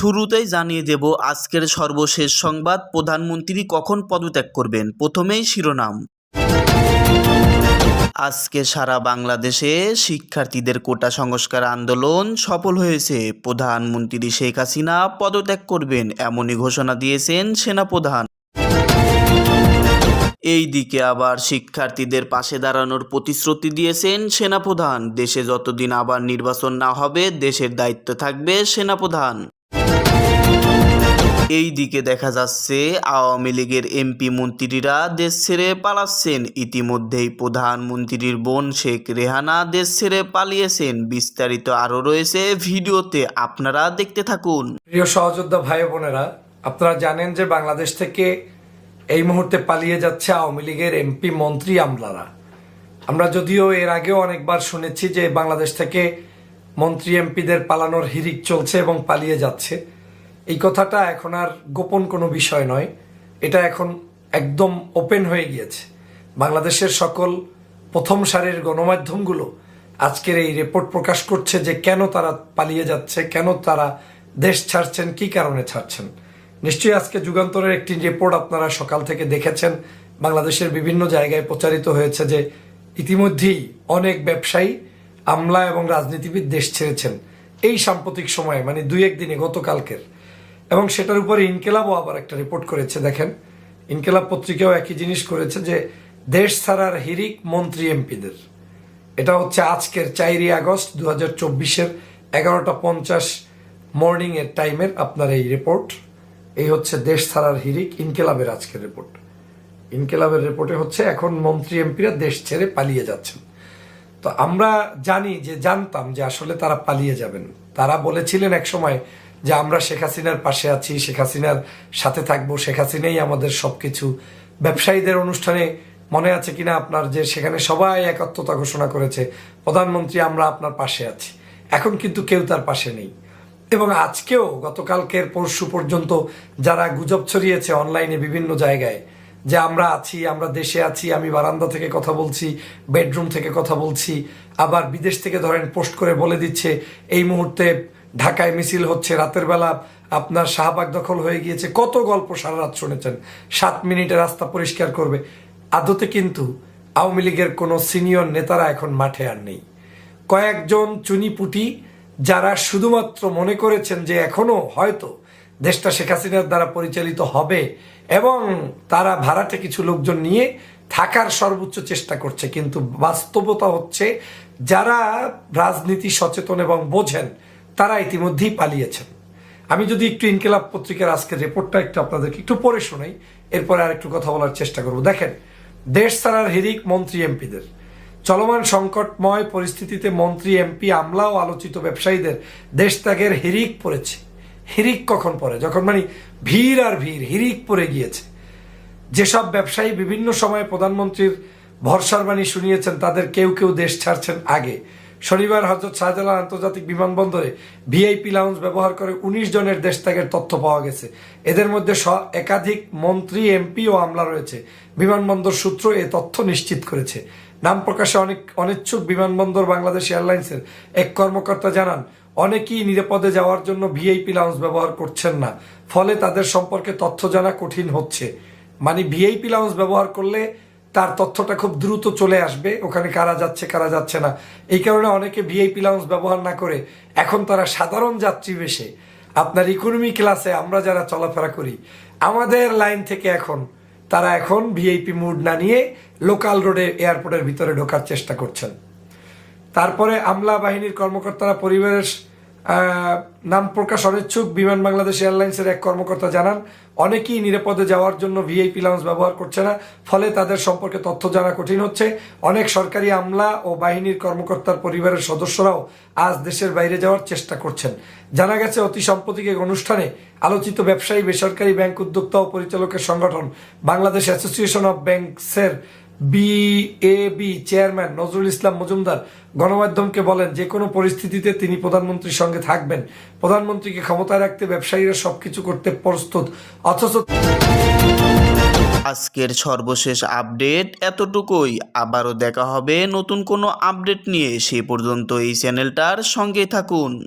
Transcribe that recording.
শুরুতেই জানিয়ে দেব আজকের সর্বশেষ সংবাদ। প্রধানমন্ত্রী কখন পদত্যাগ করবেন? প্রথমেই শিরোনাম। আজকে সারা বাংলাদেশে শিক্ষার্থীদের কোটা সংস্কার আন্দোলন সফল হয়েছে। প্রধানমন্ত্রী শেখ হাসিনা পদত্যাগ করবেন, এমনই ঘোষণা দিয়েছেন সেনাপ্রধান। এই দিকে আবার শিক্ষার্থীদের পাশে দাঁড়ানোর প্রতিশ্রুতি দিয়েছেন সেনাপ্রধান। দেশে যতদিন আবার নির্বাচন না হবে, দেশের দায়িত্ব থাকবে সেনাপ্রধান। এই দিকে দেখা যাচ্ছে আওয়ামী লীগের এমপি মন্ত্রীরা দেশ ছেড়ে পালাচ্ছেন। ইতিমধ্যেই প্রধানমন্ত্রীর বোন শেখ রেহানা দেশ ছেড়ে পালিয়েছেন। বিস্তারিত আরও রয়েছে ভিডিওতে, আপনারা দেখতে থাকুন। প্রিয় সহযোদ্ধা ভাই বোনেরা, আপনারা জানেন যে বাংলাদেশ থেকে এই মুহূর্তে পালিয়ে যাচ্ছে আওয়ামী লীগের এমপি মন্ত্রী আমলারা। আমরা যদিও এর আগেও অনেকবার শুনেছি যে বাংলাদেশ থেকে মন্ত্রী এমপিদের পালানোর হিরিক চলছে এবং পালিয়ে যাচ্ছে। এই কথাটা এখন আর গোপন কোনো বিষয় নয়। এটা এখন একদম ওপেন হয়ে গিয়েছে। বাংলাদেশের সকল প্রথম সারির গণমাধ্যমগুলো আজকের এই রিপোর্ট প্রকাশ করছে যে কেন তারা পালিয়ে যাচ্ছে, কেন তারা দেশ ছাড়ছেন, কি কারণে ছাড়ছেন। নিশ্চয়ই আজকে যুগান্তরের একটি রিপোর্ট আপনারা সকাল থেকে দেখেছেন। বাংলাদেশের বিভিন্ন জায়গায় প্রচারিত হয়েছে যে ইতিমধ্যেই অনেক ব্যবসায়ী, আমলা এবং রাজনীতিবিদ দেশ ছেড়েছেন। এই সাম্প্রতিক সময়ে মানে দুই এক দিনে গতকালকের এবং সেটার উপরে ইনকেলাবও আবার একটা রিপোর্ট করেছে, দেখেন। ইনকেলাব পত্রিকাও একই জিনিস করেছে যে, দেশ ছাড়ার হিরিক মন্ত্রী এমপিদের। এটা হচ্ছে আজকের চারই আগস্ট দু হাজার চব্বিশের এগারোটা পঞ্চাশ মর্নিং এর টাইমের আপনার এই রিপোর্ট এই হচ্ছে দেশ ছাড়ার হিরিক ইনকেলাবের আজকের রিপোর্ট ইনকেলাবের রিপোর্টে হচ্ছে এখন মন্ত্রী এমপিরা দেশ ছেড়ে পালিয়ে যাচ্ছেন। তো আমরা জানি যে, জানতাম যে আসলে তারা পালিয়ে যাবেন। তারা বলেছিলেন এক সময় যে আমরা শেখ হাসিনার পাশে আছি, শেখ হাসিনার সাথে থাকব, শেখ হাসিনাই আমাদের সবকিছু। ব্যবসায়ীদের অনুষ্ঠানে মনে আছে কিনা আপনার যে সেখানে সবাই একাত্মতা ঘোষণা করেছে, প্রধানমন্ত্রী আমরা আপনার পাশে আছি। এখন কিন্তু কেউ তার পাশে নেই। এবং আজকেও, গতকালকের পরশু পর্যন্ত যারা গুজব ছড়িয়েছে অনলাইনে বিভিন্ন জায়গায়, যে আমরা আছি, আমরা দেশে আছি, আমি বারান্দা থেকে কথা বলছি, বেডরুম থেকে কথা বলছি, আবার বিদেশ থেকে ধরেন পোস্ট করে বলে দিচ্ছে, এই মুহূর্তে ঢাকায় মিছিল হচ্ছে, রাতের বেলা আপনার শাহবাগ দখল হয়ে গিয়েছে। কত গল্প সারা রাত শুনেছেন। সাত মিনিটে রাস্তা পরিষ্কার করবে। আদতে কিন্তু আওয়ামী লীগের কোনো সিনিয়র নেতারা এখন মাঠে আর নেই। কয়েকজন চুনিপুটি যারা শুধুমাত্র মনে করেছেন যে এখনও হয়তো দেশটা শেখ হাসিনার দ্বারা পরিচালিত হবে এবং তারা ভাড়াটে কিছু লোকজন নিয়ে থাকার সর্বোচ্চ চেষ্টা করছে। কিন্তু বাস্তবতা হচ্ছে যারা রাজনীতি সচেতন এবং বোঝেন তারা ইতিমধ্যেই পালিয়েছেন। আমি যদি একটু ইনকেলাব পত্রিকার আজকের রিপোর্টটা একটু আপনাদেরকে একটু পড়ে শোনাই, এরপরে আর একটু কথা বলার চেষ্টা করব। দেখেন, দেশ ছাড়ার হিরিক মন্ত্রী এমপিদের। চলমান সংকটময় পরিস্থিতিতে মন্ত্রী, এমপি, আমলা ও আলোচিত ব্যবসায়ীদের দেশ ত্যাগের হিরিক পড়েছে। হিরিক কখন পড়ে? যখন মানে ভিড় আর ভিড় হিরিক পড়ে গিয়েছে। যেসব ব্যবসায়ী বিভিন্ন সময়ে প্রধানমন্ত্রীর ভরসার বাণী শুনিয়েছেন, তাদের কেউ কেউ দেশ ছাড়ছেন আগে। শনিবার হজরত শাহজালাল আন্তর্জাতিক বিমানবন্দরে ভিআইপি লাউঞ্জ ব্যবহার করে উনিশ জনের দেশ ত্যাগের তথ্য পাওয়া গেছে। এদের মধ্যে একাধিক মন্ত্রী, এমপি ও আমলা রয়েছে। বিমানবন্দর সূত্র এ তথ্য নিশ্চিত করেছে। নাম প্রকাশে অনেক অনিচ্ছুক বিমানবন্দর বাংলাদেশ এয়ারলাইন্সের এক কর্মকর্তা জানান, অনেকেই নিরাপদে যাওয়ার জন্য ভিআইপি লাউঞ্জ ব্যবহার করছেন না। ফলে তাদের সম্পর্কে তথ্য জানা কঠিন হচ্ছে। মানে ভিআইপি লাউঞ্জ ব্যবহার করলে তার তথ্যটা খুব দ্রুত চলে আসবে ওখানে কারা যাচ্ছে কারা যাচ্ছে না। এই কারণে অনেকে ভিআইপি লাউঞ্জ ব্যবহার না করে এখন তারা সাধারণ যাত্রী বেশে আপনার ইকোনমি ক্লাসে আমরা যারা চলাফেরা করি আমাদের লাইন থেকে এখন তারা এখন ভিআইপি মুড না নিয়ে লোকাল রোডে এয়ারপোর্টের ভিতরে ঢোকার চেষ্টা করছেন। তারপরে আমলা বাহিনীর কর্মকর্তারা আহ, নাম প্রকাশ অনিচ্ছুক বিমান বাংলাদেশ এয়ারলাইন্সের এক কর্মকর্তা জানান, অনেকেই নিরাপদে যাওয়ার জন্য ভিআইপি লাউন্স ব্যবহার করছে না, ফলে তাদের সম্পর্কে তথ্য জানা কঠিন হচ্ছে। অনেক সরকারি আমলা ও বাহিনীর কর্মকর্তার পরিবারের সদস্যরাও আজ দেশের বাইরে যাওয়ার চেষ্টা করছেন। জানা গেছে, অতি সাম্প্রতিক এক অনুষ্ঠানে আলোচিত ব্যবসায়ী বেসরকারি ব্যাংক উদ্যোক্তা ও পরিচালকের সংগঠন বাংলাদেশ অ্যাসোসিয়েশন অব ব্যাংকসের বিএবি চেয়ারম্যান নজরুল ইসলাম মজুমদার গণমাধ্যমকে বলেন যে কোনো পরিস্থিতিতে তিনি প্রধানমন্ত্রীর সঙ্গে থাকবেন। প্রধানমন্ত্রীকে ক্ষমতায় রাখতে ব্যবসায়ীরা সবকিছু করতে প্রস্তুত। অথচ আজকের সর্বশেষ আপডেট এতটুকুই। আবারও দেখা হবে নতুন কোনো আপডেট নিয়ে। সে পর্যন্ত এই চ্যানেলটার সঙ্গে থাকুন।